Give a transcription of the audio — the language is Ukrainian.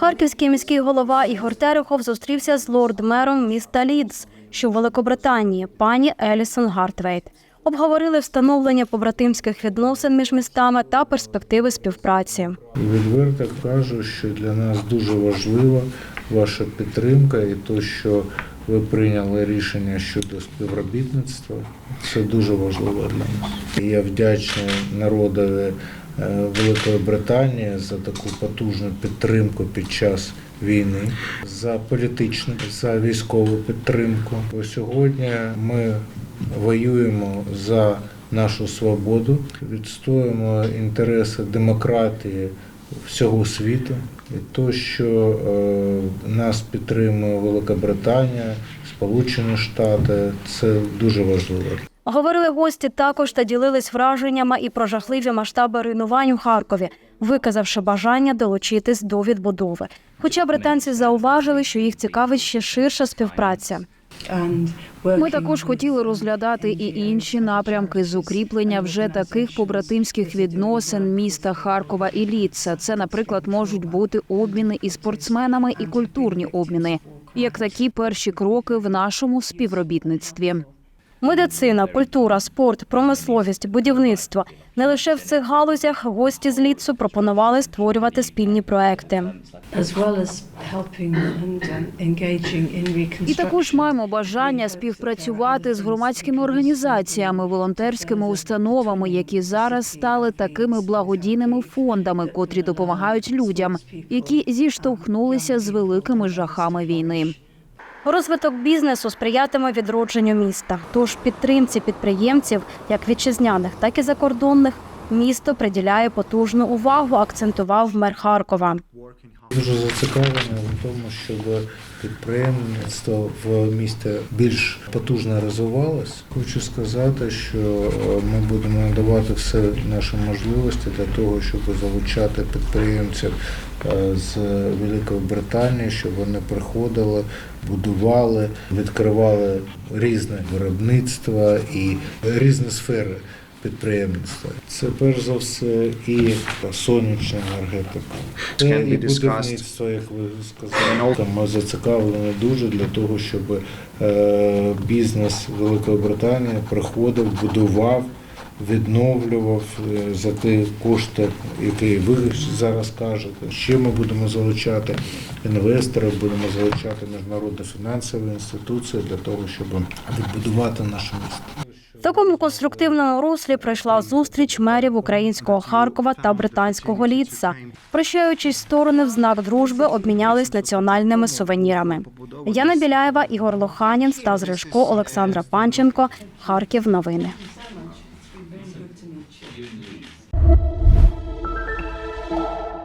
Харківський міський голова Ігор Терехов зустрівся з лорд-мером міста Лідс, що в Великобританії, пані Елісон Гартвейт. Обговорили встановлення побратимських відносин між містами та перспективи співпраці. Відверто кажу, що для нас дуже важлива ваша підтримка і те, що ви прийняли рішення щодо співробітництва. Це дуже важливо для нас. Я вдячний народові е, Великої Британії за таку потужну підтримку під час війни, за політичну, за військову підтримку. Бо сьогодні ми воюємо за нашу свободу, відстоюємо інтереси демократії всього світу. І то, що е, нас підтримує Велика Британія, Сполучені Штати, це дуже важливо. Говорили гості також та ділились враженнями і про жахливі масштаби руйнувань у Харкові, виказавши бажання долучитись до відбудови. Хоча британці зауважили, що їх цікавить ще ширша співпраця. Ми також хотіли розглядати і інші напрямки з укріплення вже таких побратимських відносин міста Харкова і Ліца. Це, наприклад, можуть бути обміни і спортсменами, і культурні обміни, як такі перші кроки в нашому співробітництві. Медицина, культура, спорт, промисловість, будівництво не лише в цих галузях гості з ліцу пропонували створювати спільні проекти. Um. І також маємо бажання співпрацювати з громадськими організаціями, волонтерськими установами, які зараз стали такими благодійними фондами, котрі допомагають людям, які зіштовхнулися з великими жахами війни. Розвиток бізнесу сприятиме відродженню міста. Тож підтримці підприємців, як вітчизняних, так і закордонних, місто приділяє потужну увагу, акцентував мер Харкова. Дуже зацікавлений в тому, щоб підприємництво в місті більш потужно розвивалось. Хочу сказати, що е, ми будемо надавати все наші можливості для того, щоб залучати підприємців е, з Великої Британії, щоб вони приходили, будували, відкривали різне виробництво і різні сфери підприємництва. Це перш за все і сонячна енергетика, це і будівництво, як ви сказали. Там Ми зацікавлені дуже для того, щоб е, бізнес Великої Британії приходив, будував. Відновлював е, за ті кошти, які ви зараз кажете. Ще ми будемо залучати інвесторів, будемо залучати міжнародні фінансові інституції для того, щоб відбудувати наше місто. В такому конструктивному руслі пройшла зустріч мерів українського Харкова та британського Літса. Прощаючись сторони в знак дружби, обмінялись національними сувенірами. Яна Біляєва, Ігор Лоханін, Стас Зришко Олександра Панченко, Харків. Новини. Thank you.